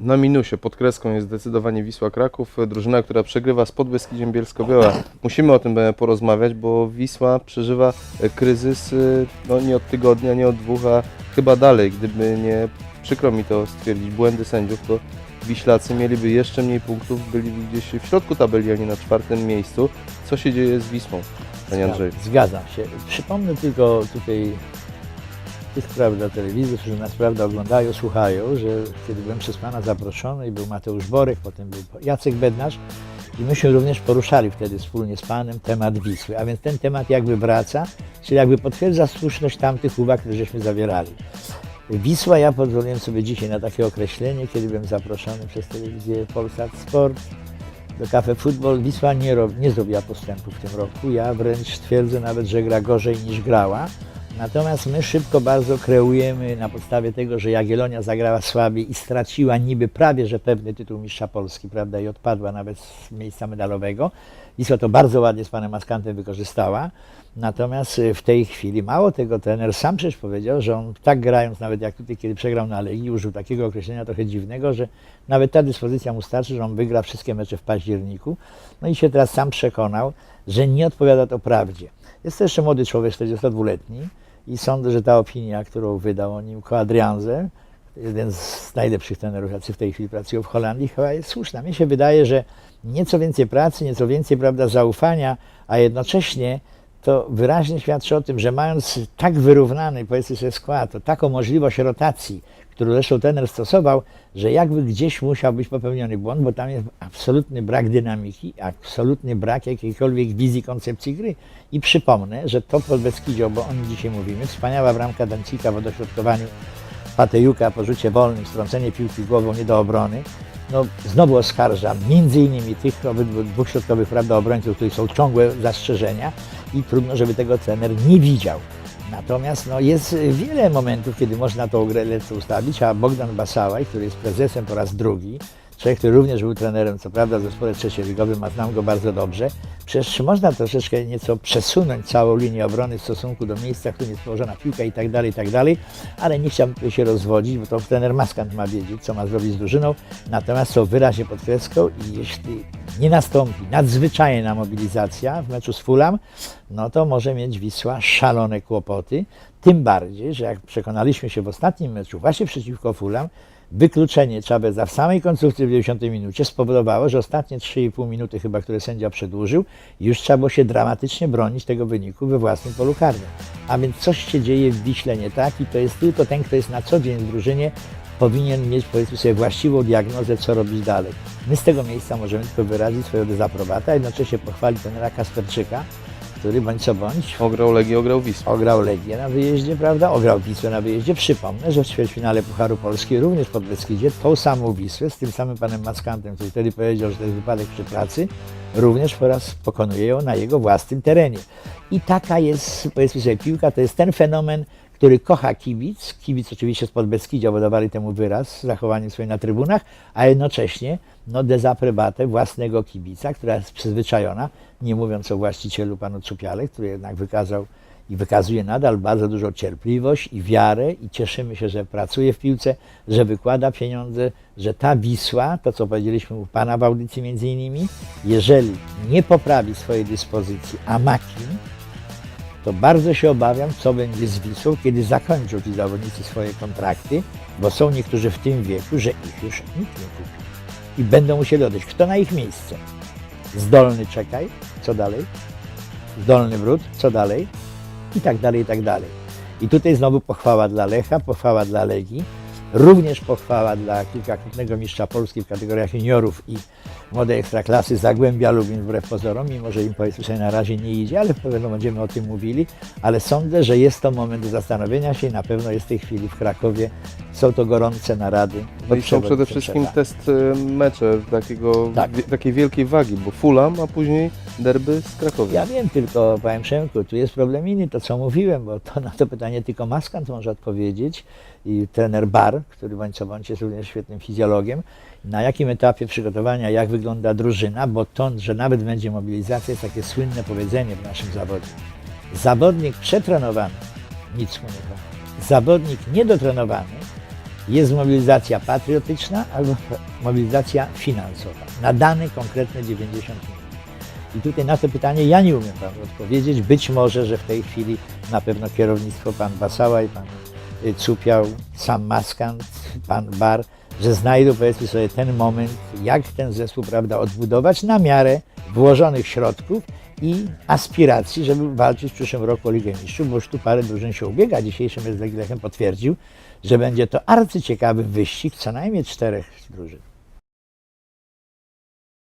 Na minusie, pod kreską jest zdecydowanie Wisła Kraków, drużyna, która przegrywa z Podbeskidziem Bielsko-Biała. Musimy o tym e, porozmawiać, bo Wisła przeżywa e, kryzys e, no, nie od tygodnia, nie od dwóch, a chyba dalej. Gdyby nie, przykro mi to stwierdzić, błędy sędziów, to Wiślacy mieliby jeszcze mniej punktów, byliby gdzieś w środku tabeli, a nie na czwartym miejscu. Co się dzieje z Wisłą, panie Andrzeju? Zgadzam się. Przypomnę tylko tutaj tych prawda telewizów, którzy nas prawda oglądają, słuchają, że kiedy byłem przez Pana zaproszony i był Mateusz Borek, potem był Jacek Bednarz i myśmy również poruszali wtedy wspólnie z Panem temat Wisły, a więc ten temat jakby wraca, czyli jakby potwierdza słuszność tamtych uwag, które żeśmy zawierali. Wisła, ja pozwoliłem sobie dzisiaj na takie określenie, kiedy byłem zaproszony przez telewizję Polsat Sport do Cafe Football. Wisła nie, nie zrobiła postępu w tym roku. Ja wręcz twierdzę nawet, że gra gorzej niż grała. Natomiast my szybko bardzo kreujemy na podstawie tego, że Jagiellonia zagrała słabiej i straciła niby prawie, że pewny tytuł mistrza Polski, prawda, i odpadła nawet z miejsca medalowego. Wisła to bardzo ładnie z panem Maskantem wykorzystała. Natomiast y, w tej chwili, mało tego, trener sam przecież powiedział, że on tak grając, nawet jak tutaj, kiedy przegrał na Legii, użył takiego określenia trochę dziwnego, że nawet ta dyspozycja mu starczy, że on wygra wszystkie mecze w październiku. No i się teraz sam przekonał, że nie odpowiada to prawdzie. Jest to jeszcze młody człowiek, 42-letni i sądzę, że ta opinia, którą wydał o nim Koadrianze, jeden z najlepszych trenerów, jacy w tej chwili pracują w Holandii, chyba jest słuszna. Mnie się wydaje, że nieco więcej pracy, nieco więcej prawda, zaufania, a jednocześnie to wyraźnie świadczy o tym, że mając tak wyrównany, powiedzmy sobie, skład, taką możliwość rotacji, którą zresztą trener stosował, że jakby gdzieś musiał być popełniony błąd, bo tam jest absolutny brak dynamiki, absolutny brak jakiejkolwiek wizji, koncepcji gry. I przypomnę, że to pod Beskidzią, bo o nim dzisiaj mówimy, wspaniała bramka Dancika w dośrodkowaniu Patejuka po rzucie wolnym, strącenie piłki głową nie do obrony. No, znowu oskarżam między innymi tych obydwu dwóch środkowych prawda, obrońców, których są ciągłe zastrzeżenia i trudno, żeby tego trener nie widział. Natomiast no, jest wiele momentów, kiedy można tą grę lecą ustawić, a Bogdan Basałaj, który jest prezesem po raz drugi, człowiek, który również był trenerem, co prawda w zespole trzecioligowym, a znam go bardzo dobrze, przecież można troszeczkę nieco przesunąć całą linię obrony w stosunku do miejsca, w którym jest położona piłka i tak dalej, i tak dalej, ale nie chciałbym się rozwodzić, bo to trener Maskant ma wiedzieć, co ma zrobić z drużyną, natomiast są wyraźnie pod kreską i jeśli nie nastąpi nadzwyczajna mobilizacja w meczu z Fulham, no to może mieć Wisła szalone kłopoty. Tym bardziej, że jak przekonaliśmy się w ostatnim meczu właśnie przeciwko Fulham, wykluczenie Chaveza w samej końcówce w 90 minucie spowodowało, że ostatnie 3,5 minuty chyba, które sędzia przedłużył, już trzeba było się dramatycznie bronić tego wyniku we własnym polu karnym. A więc coś się dzieje w Wiśle nie tak i to jest tylko ten, kto jest na co dzień w drużynie, powinien mieć powiedzmy sobie właściwą diagnozę, co robić dalej. My z tego miejsca możemy tylko wyrazić swoją dezaprobatę, a jednocześnie pochwalić trenera Kasperczyka, który bądź co bądź Ograł Legię, ograł Wisłę. ograł Legię na wyjeździe, prawda? Ograł Wisłę na wyjeździe. Przypomnę, że w ćwierćfinale Pucharu Polski również pod Beskidzie tą samą Wisłę z tym samym panem Maskantem, który wtedy powiedział, że to jest wypadek przy pracy, również po raz pokonuje ją na jego własnym terenie. I taka jest, powiedzmy sobie, piłka, to jest ten fenomen, który kocha kibic. Kibic oczywiście z Podbeskidzia, bo dawali temu wyraz z zachowaniem swoim na trybunach, a jednocześnie no, dezaprobatę własnego kibica, która jest przyzwyczajona, nie mówiąc o właścicielu panu Czupiale, który jednak wykazał i wykazuje nadal bardzo dużą cierpliwość i wiarę i cieszymy się, że pracuje w piłce, że wykłada pieniądze, że ta Wisła, to co powiedzieliśmy u Pana w audycji między innymi, jeżeli nie poprawi swojej dyspozycji, a ma kim, to bardzo się obawiam, co będzie z Wisłą, kiedy zakończą ci zawodnicy swoje kontrakty, bo są niektórzy w tym wieku, że ich już nikt nie kupi. I będą musieli odejść. Kto na ich miejsce? Zdolny czekaj, co dalej? Zdolny wrót, co dalej? I tak dalej, i tak dalej. I tutaj znowu pochwała dla Lecha, pochwała dla Legii, również pochwała dla kilkakrotnego mistrza Polski w kategoriach juniorów i młodej ekstraklasy Zagłębia Lubin wbrew pozorom, mimo że im sobie na razie nie idzie, ale pewno będziemy o tym mówili, ale sądzę, że jest to moment do zastanowienia się i na pewno jest w tej chwili w Krakowie, są to gorące narady. No i są przede wszystkim test e, mecze takiego, Tak. wie, takiej wielkiej wagi, bo Fulham, a później derby z Krakowiem. Ja wiem tylko, panie Przemku, tu jest problem inny, to co mówiłem, bo to na to pytanie tylko Maskant może odpowiedzieć i trener Bar, który bądź co bądź jest również świetnym fizjologiem, na jakim etapie przygotowania, jak wygląda drużyna, bo to, że nawet będzie mobilizacja, jest takie słynne powiedzenie w naszym zawodzie. Zawodnik przetrenowany, nic mu nie da. Zawodnik niedotrenowany Jest mobilizacja patriotyczna albo mobilizacja finansowa na dane konkretne 90 minut. I tutaj na to pytanie ja nie umiem Panu odpowiedzieć. Być może, że w tej chwili na pewno kierownictwo Pan Basała i Pan y, Cupiał, sam Maskant, Pan Bar, że znajdą powiedzmy sobie ten moment, jak ten zespół prawda, odbudować na miarę włożonych środków i aspiracji, żeby walczyć w przyszłym roku o Ligę Mistrzów, bo już tu parę drużyn się ubiega. Dzisiejszy mecz z potwierdził, że będzie to arcyciekawy wyścig co najmniej czterech drużyn.